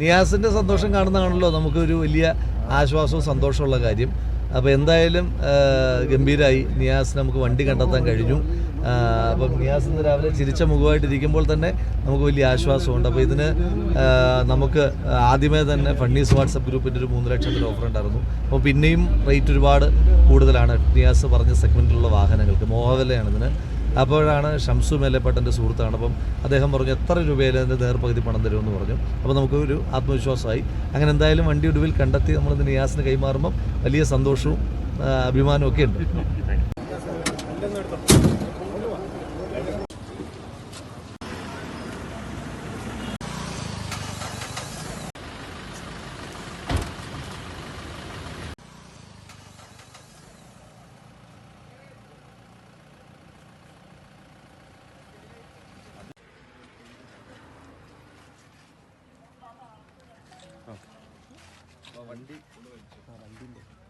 നിയാസിന്റെ സന്തോഷം കാണുന്നതാണല്ലോ നമുക്കൊരു വലിയ ആശ്വാസവും സന്തോഷമുള്ള കാര്യം. അപ്പോൾ എന്തായാലും ഗംഭീരായി നിയാസ് നമുക്ക് വണ്ടി കണ്ടെത്താൻ കഴിഞ്ഞു. അപ്പം നിയാസ് ഇന്ന് രാവിലെ ചിരിച്ച മുഖമായിട്ടിരിക്കുമ്പോൾ തന്നെ നമുക്ക് വലിയ ആശ്വാസമുണ്ട്. അപ്പോൾ ഇതിന് നമുക്ക് ആദ്യമേ തന്നെ ഫണ്ണീസ് വാട്സപ്പ് ഗ്രൂപ്പിന്റെ ഒരു മൂന്ന് ലക്ഷത്തിന്റെ ഓഫർ ഉണ്ടായിരുന്നു. അപ്പോൾ പിന്നെയും റേറ്റ് ഒരുപാട് കൂടുതലാണ്. നിയാസ് പറഞ്ഞ സെഗ്മെന്റിലുള്ള വാഹനങ്ങൾക്ക് മോഹവിലയാണ് ഇതിന്. അപ്പോഴാണ് ഷംസു മേലപ്പാട്ടന്റെ സുഹൃത്താണ്. അപ്പം അദ്ദേഹം പറഞ്ഞു എത്ര രൂപയിൽ അതിന്റെ നേർപകുതി പണം തരുമെന്ന് പറഞ്ഞു. അപ്പോൾ നമുക്ക് ഒരു ആത്മവിശ്വാസമായി. അങ്ങനെ എന്തായാലും വണ്ടി ഒടുവിൽ കണ്ടെത്തി നമ്മളിത് നിയാസിന് കൈമാറുമ്പം വലിയ സന്തോഷവും അഭിമാനവും ഒക്കെ ഉണ്ട്. വണ്ടി. വണ്ടിന്റെ